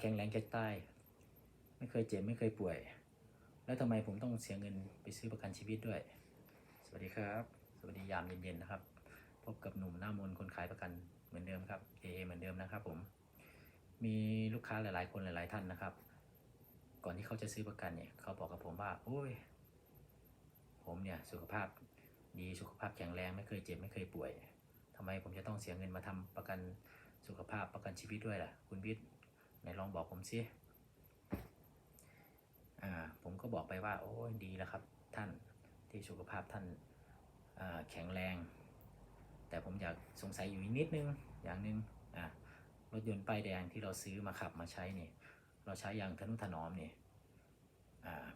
แข็งแรงแข็งใต้ ไม่เคยเจ็บไม่เคยป่วย แล้วทำไมผมต้องเสียเงินไปซื้อประกันชีวิตด้วย สวัสดีครับ สวัสดียามเย็นๆนะครับ พบกับหนุ่มหน้ามนคนขายประกันเหมือนเดิมครับเอเหมือนเดิมนะครับผม มีลูกค้าหลายๆ คนหลายๆท่านนะครับ ก่อนที่เขาจะซื้อประกันเนี่ยเขาบอกกับผมว่าโอ้ย ผมเนี่ยสุขภาพดีสุขภาพแข็งแรงไม่เคยเจ็บไม่เคยป่วยทำไมผมจะต้องเสียเงินมาทำประกันสุขภาพประกันชีวิตด้วยล่ะ คุณวิทย์ ไหนลองบอกผมสิอ่าผมก็บอกไปว่า โอ้ยดีแล้วครับท่านที่สุขภาพท่านาแข็งแรง แต่ผมอยากสงสัยอยู่นิดนึงอย่างหนึ่งอ่ารถยนต์ป้ายแดงที่เราซื้อมาขับมาใช้เนี่ยเราใช้อย่างทนุถนอมเนี่ย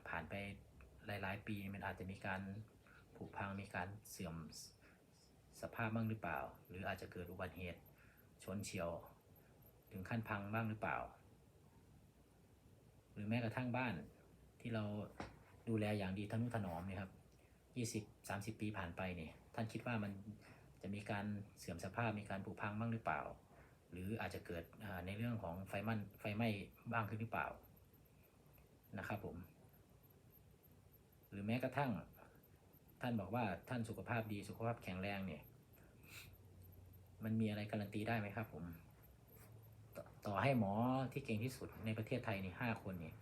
ผ่านไปหลาย ๆ ปีมันอาจจะมีการผุพังมีการเสื่อมสภาพบ้างหรือเปล่า หรืออาจจะเกิดอุบัติเหตุชนเฉียว ถึงขั้นพังบ้างหรือเปล่า หรือแม้กระทั่งบ้านที่เราดูแลอย่างดีทนุถนอมเนี่ยครับ20 30ปีผ่านไปเนี่ยท่านคิดว่ามันจะมีการเสื่อมสภาพมีการผุพังบ้างหรือเปล่า หรืออาจจะเกิดในเรื่องของไฟมันไฟไหม้บ้างขึ้นหรือเปล่านะครับผม หรือแม้กระทั่ง ท่านบอกว่าท่านสุขภาพดีสุขภาพแข็งแรงเนี่ย มันมีอะไรการันตีได้ไหมครับผม ต่อให้หมอที่เก่งที่สุดในประเทศไทยนี่ห้าคนเนี่ย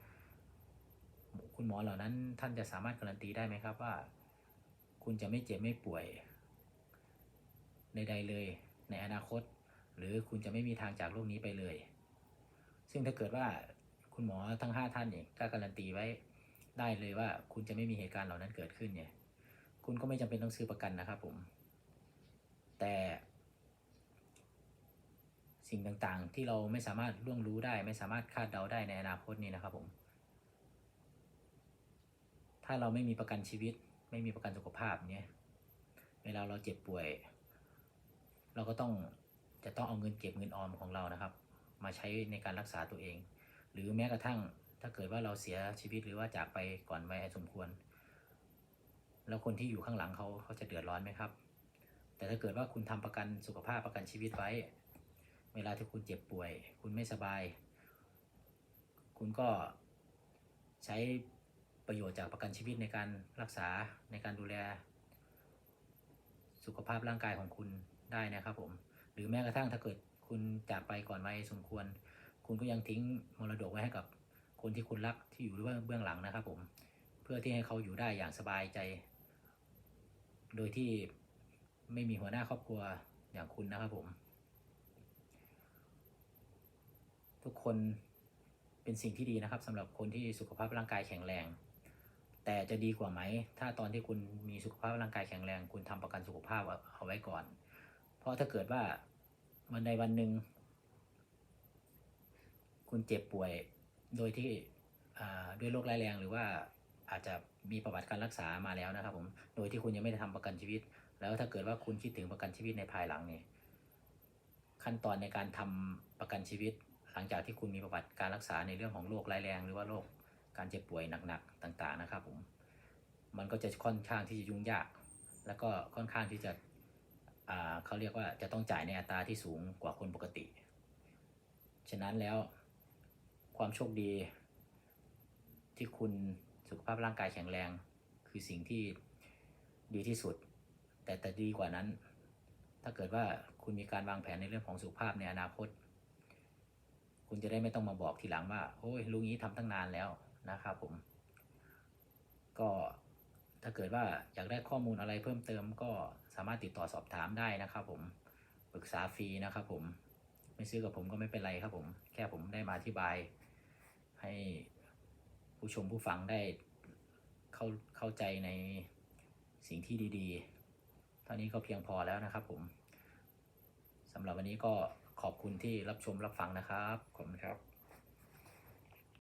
คุณหมอเหล่านั้นท่านจะสามารถการันตีได้ไหมครับว่า คุณจะไม่เจ็บไม่ป่วยใดๆเลย ในอนาคต หรือคุณจะไม่มีทางจากโลกนี้ไปเลย ซึ่งถ้าเกิดว่าคุณหมอทั้งห้าท่านเนี่ยก็การันตีไว้ได้เลยว่า คุณจะไม่มีเหตุการณ์เหล่านั้นเกิดขึ้นเนี่ย คุณก็ไม่จำเป็นต้องซื้อประกันนะครับผม แต่ สิ่งต่างๆ ที่เราไม่สามารถล่วงรู้ได้ ไม่สามารถคาดเดาได้ในอนาคตนี้นะครับผม ถ้าเราไม่มีประกันชีวิต ไม่มีประกันสุขภาพเนี่ยเวลาเราเจ็บป่วย เราก็ต้องจะต้องเอาเงินเก็บเงินออมของเรานะครับ มาใช้ในการรักษาตัวเอง หรือแม้กระทั่งถ้าเกิดว่าเราเสียชีวิตหรือว่าจากไปก่อนวัยสมควร แล้วคนที่อยู่ข้างหลังเขาเขาจะเดือดร้อนไหมครับ แต่ถ้าเกิดว่าคุณทำประกันสุขภาพประกันชีวิตไว้ เวลาที่คุณเจ็บป่วย คุณไม่สบาย คุณก็ใช้ประโยชน์จากประกันชีวิตในการรักษาในการดูแล สุขภาพร่างกายของคุณได้นะครับผม หรือแม้กระทั่งถ้าเกิดคุณจากไปก่อนวัยสมควร คุณก็ยังทิ้งมรดกไว้ให้กับคนที่คุณรักที่อยู่เบื้องเบื้องหลังนะครับผม เพื่อที่ให้เขาอยู่ได้อย่างสบายใจ โดยที่ไม่มีหัวหน้าครอบครัวอย่างคุณนะครับผม ทุก คนเป็นสิ่งที่ดีนะครับสำหรับคนที่สุขภาพร่างกายแข็งแรง แต่จะดีกว่าไหม ถ้าตอนที่คุณมีสุขภาพร่างกายแข็งแรง คุณทำประกันสุขภาพเอาไว้ก่อน เพราะถ้าเกิดว่าวันใดวันหนึ่งคุณเจ็บป่วยโดยที่ด้วยโรคร้ายแรงหรือว่าอาจจะมีประวัติการรักษามาแล้วนะครับผม โดยที่คุณยังไม่ได้ทำประกันชีวิต แล้วถ้าเกิดว่าคุณคิดถึงประกันชีวิตในภายหลังเนี่ย ขั้นตอนในการทำประกันชีวิต หลังจากที่คุณมีประวัติการรักษาในเรื่องของโรคร้ายแรง หรือว่าโรคการเจ็บป่วยหนักๆต่างๆนะครับผมมันก็จะค่อนข้างที่จะยุ่งยาก แล้วก็ค่อนข้างที่จะเขาเรียกว่าจะต้องจ่ายในอัตราที่สูงกว่าคนปกติ ฉะนั้นแล้วความโชคดี ที่คุณสุขภาพร่างกายแข็งแรง คือสิ่งที่ดีที่สุด แต่แต่ดีกว่านั้น ถ้าเกิดว่าคุณมีการวางแผนในเรื่องของสุขภาพในอนาคต คุณจะได้ไม่ต้องมาบอกทีหลังว่าโอ้ยลุงนี้ทำตั้งนานแล้วนะครับผม ก็ถ้าเกิดว่าอยากได้ข้อมูลอะไรเพิ่มเติมก็สามารถติดต่อสอบถามได้นะครับ ผมปรึกษาฟรีนะครับ ผมไม่ซื้อกับผมก็ไม่เป็นไรครับ ผม แค่ผมได้มาอธิบาย ให้ผู้ชมผู้ฟังได้เข้าเข้าใจในสิ่งที่ดี ๆ เท่านี้ก็เพียงพอแล้วนะครับ ผมสำหรับวันนี้ก็ ขอบคุณที่รับชมรับฟังนะครับ ขอบคุณครับ